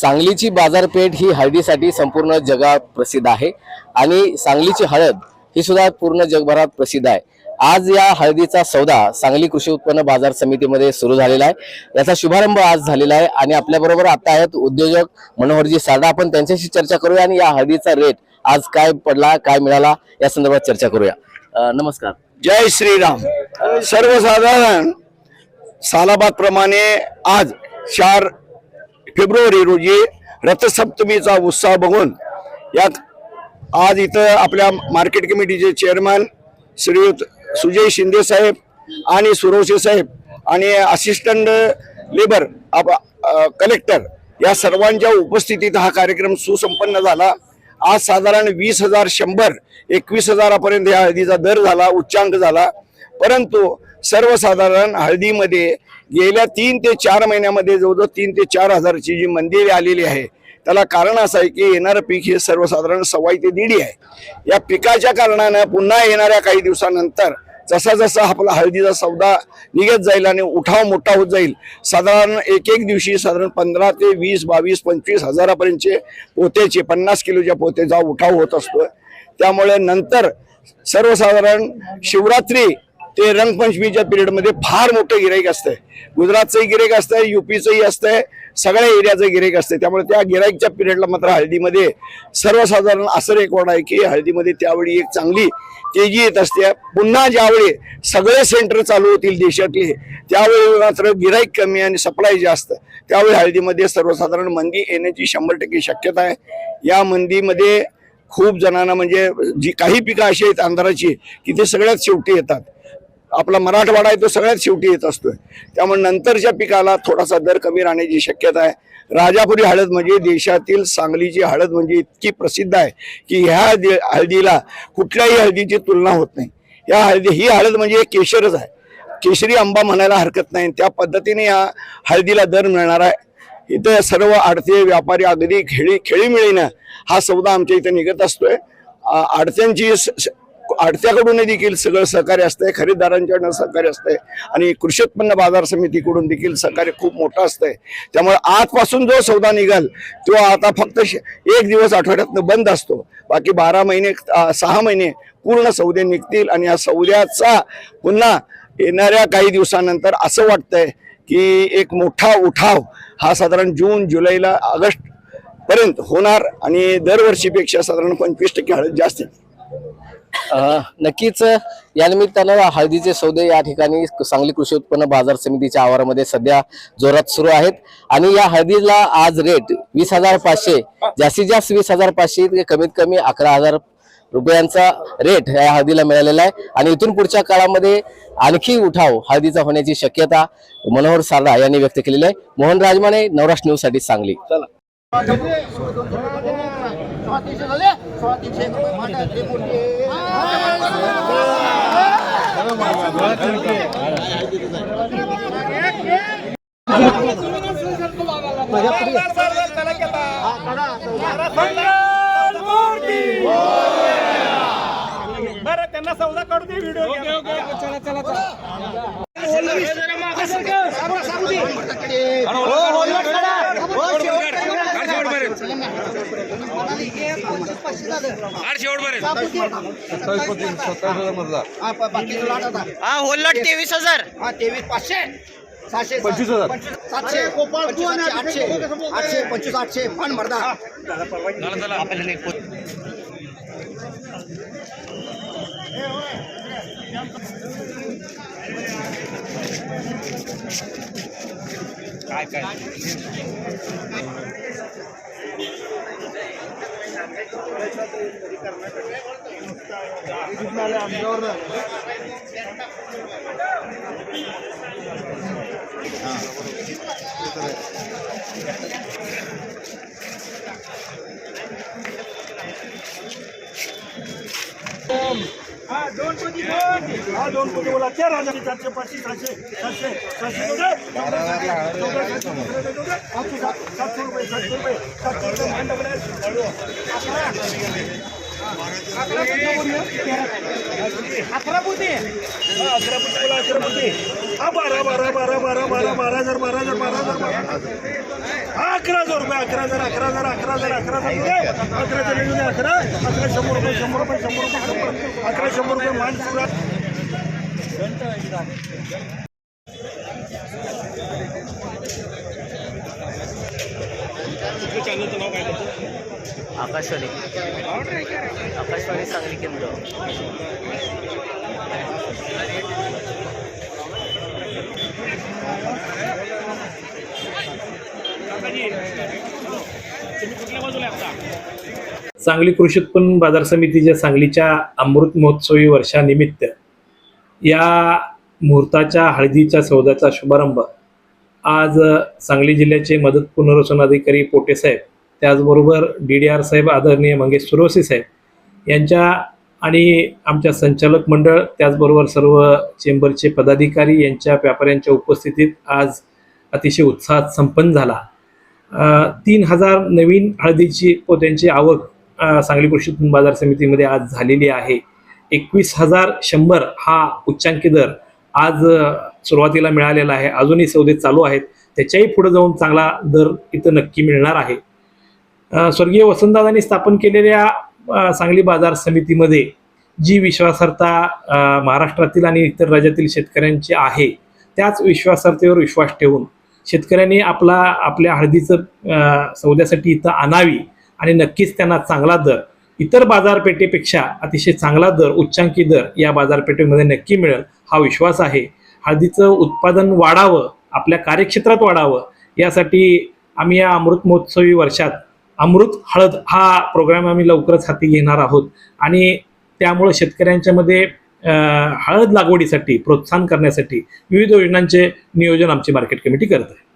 सांगलीची बाजारपेठ ही हळदीसाठी संपूर्ण जगात प्रसिद्ध आहे. आणि सांगलीची हळद ही सुद्धा पूर्ण जगभरात प्रसिद्ध आहे. आज या हळदीचा सौदा सांगली कृषी उत्पन्न बाजार समितीमध्ये सुरू झालेला आहे. याचा शुभारंभ आज झालेला आहे. आणि आपल्या बरोबर आता आहेत उद्योजक मनोहरजी सारडा. आपण त्यांच्याशी चर्चा करूया आणि या हळदीचा रेट आज काय पडला काय मिळाला या संदर्भात चर्चा करूया. नमस्कार. जय श्रीराम. सर्वसाधारण सालाबाद प्रमाणे आज चार फेब्रुवारी रोजी रथसप्तमीचा उत्साह बघून यात आज इथं आपल्या मार्केट कमिटीचे चेअरमन श्रीयुत सुजय शिंदे साहेब आणि सुरोशे साहेब आणि असिस्टंट लेबर आप कलेक्टर या सर्वांच्या उपस्थितीत हा कार्यक्रम सुसंपन्न झाला. आज साधारण वीस हजार शंभर एकवीस हजारापर्यंत या हळदीचा दर झाला उच्चांक झाला. परंतु सर्वसाधारण हळदीमध्ये गेल्या तीन ते चार महिन्यामध्ये जवळजवळ तीन ते चार हजारची जी मंदिरे आलेली आहे त्याला कारण असं आहे की येणारं पीक हे सर्वसाधारण सवाई ते दीडी आहे. या पिकाच्या कारणानं पुन्हा येणाऱ्या काही दिवसानंतर जसा जसा आपला हळदीचा सौदा निघत जाईल आणि उठाव मोठा होत जाईल साधारण एक एक दिवशी साधारण पंधरा ते वीस बावीस पंचवीस हजारापर्यंतचे पोत्याचे पन्नास किलोच्या पोतेचा उठाव होत असतो. त्यामुळे नंतर सर्वसाधारण शिवरात्री ते रंगपंचमीच्या पिरियडमध्ये फार मोठं गिराईक असतंय. गुजरातचंही गिराईक असतंय युपीचंही असतंय सगळ्या एरियाचं गिराईक असतंय. त्यामुळे त्या गिराईकच्या पिरियडला मात्र हळदीमध्ये सर्वसाधारण असं रेकॉर्ड आहे की हळदीमध्ये त्यावेळी एक चांगली तेजी येत असते. पुन्हा ज्यावेळी सगळे सेंटर चालू होतील देशातले त्यावेळी मात्र गिराईक कमी आणि सप्लाय जास्त. त्यावेळी हळदीमध्ये सर्वसाधारण मंदी येण्याची शंभर टक्के शक्यता आहे. या मंदीमध्ये खूप जणांना म्हणजे जी काही पिकं अशी आहेत अंधाराची की ते सगळ्यात शेवटी येतात. आपला मराठवाडा आहे तो सगळ्यात शेवटी येत असतोय. त्यामुळे नंतरच्या पिकाला थोडासा दर कमी राहण्याची शक्यता आहे. राजापुरी हळद म्हणजे देशातील सांगलीची हळद म्हणजे इतकी प्रसिद्ध आहे की ह्या हळदीला कुठल्याही हळदीची तुलना होत नाही. या हळदी ही हळद म्हणजे केशरच आहे. केशरी आंबा म्हणायला हरकत नाही. त्या पद्धतीने या हळदीला दर मिळणार आहे. इथं सर्व आडते व्यापारी अगदी खेळी खेळी मिळीनं हा सौदा आमच्या इथं निघत असतोय. आ- आडत्यांची स- स- आडत्याकडून देखील सगळं सहकार्य असतंय खरेदीदारांच्याकडनं सहकार्य असतंय आणि कृषी उत्पन्न बाजार समितीकडून देखील सहकार्य खूप मोठं असतंय त्यामुळे आजपासून जो सौदा निघाल तो आता फक्त श- एक दिवस आठवड्यातनं बंद असतो बाकी बारा महिने सहा महिने पूर्ण सौदे निघतील आणि या सौद्याचा पुन्हा येणाऱ्या काही दिवसानंतर असं वाटतंय की एक मोठा उठाव हा साधारण जून जुलैला ऑगस्ट पर्यंत होणार आणि दरवर्षीपेक्षा साधारण पंचवीस टक्के हळद जास्त आहे. अ, नक्कीच या निमित्तानं हळदीचे सौदे या ठिकाणी सांगली कृषी उत्पन्न बाजार समितीच्या आवारामध्ये सध्या जोरात सुरू आहेत. आणि या हळदीला आज रेट वीस हजार पाचशे जास्तीत जास्त वीस हजार पाचशे ते कमीत कमी अकरा हजार रुपयांचा रेट या हळदीला मिळालेला आहे. आणि इथून पुढच्या काळामध्ये आणखी उठाव हळदीचा होण्याची शक्यता मनोहर सारडा यांनी व्यक्त केलेली आहे. मोहन राजमाने नवराष्ट्र न्यूजसाठी सांगली. बरं त्यांना सौदा काढू दे व्हिडिओ हा होल्लट तेवीस हजार. हा तेवीस पाचशे सहाशे पंचवीस हजार सातशे आठशे आठशे पंचवीस आठशे पण मर्दा हा. दोन कोटी हा दोन कोटी बोला चार राजाची चारशे पाचशे सातशे सातशे सातशे सातशे रुपये सातशे रुपये सातशे रुपये अकरा अकरा अकरा कोटी अकरा बोला अकरा कोटी हा बारा बारा बारा बारा बारा बारा हजार बारा हजार बारा हजार बारा अकरा हजार रुपये अकरा हजार अकरा हजार अकरा हजार अकरा हजार रुपये अकरा हजार अकरा अकरा शंभर रुपये शंभर रुपये शंभर रुपये शंभर अकरा शंभर रुपये मान आकाशवाणी. आकाशवाणी सांगली केंद्र. सांगली कृषी उत्पन्न बाजार समितीच्या सांगलीच्या अमृत महोत्सवी वर्षानिमित्त या मुहूर्ताच्या हळदीच्या सौद्याचा शुभारंभ आज सांगली जिल्ह्याचे मदत पुनर्वसन अधिकारी पोटेसाहेब त्याचबरोबर डी डी आर साहेब आदरणीय मंगेश सुरवसी साहेब यांच्या आणि आमच्या संचालक मंडळ त्याचबरोबर सर्व चेंबरचे पदाधिकारी यांच्या व्यापाऱ्यांच्या उपस्थितीत आज अतिशय उत्साहात संपन्न झाला. तीन हजार नवीन हळदीची पोत्यांची आवक सांगली कृषी उत्पन्न बाजार समितीमध्ये आज झालेली आहे. एकवीस हजार शंभर हा उच्चांकी दर आज सुरुवातीला मिळालेला आहे. अजूनही सौदे चालू आहेत. त्याच्याही पुढे जाऊन चांगला दर इथं नक्की मिळणार आहे. स्वर्गीय वसंतदादांनी स्थापन केलेल्या सांगली बाजार समितीमध्ये जी विश्वासार्हता महाराष्ट्रातील आणि इतर राज्यातील शेतकऱ्यांची आहे त्याच विश्वासार्हतेवर विश्वास ठेवून शेतकऱ्यांनी आपला आपल्या हळदीचं सौद्यासाठी इथं आणावी आणि नक्कीच त्यांना चांगला दर इतर बाजारपेठेपेक्षा अतिशय चांगला दर उच्चांकी दर या बाजारपेठेमध्ये नक्की मिळेल हा विश्वास आहे. हळदीचं उत्पादन वाढावं आपल्या कार्यक्षेत्रात वाढावं यासाठी आम्ही या अमृत महोत्सवी वर्षात अमृत हळद हा प्रोग्राम आम्ही लवकरच हाती घेणार आहोत. आणि त्यामुळं शेतकऱ्यांच्यामध्ये हळद लागवडीसाठी प्रोत्साहन करण्यासाठी विविध योजनांचे नियोजन आमची मार्केट कमिटी करत आहे.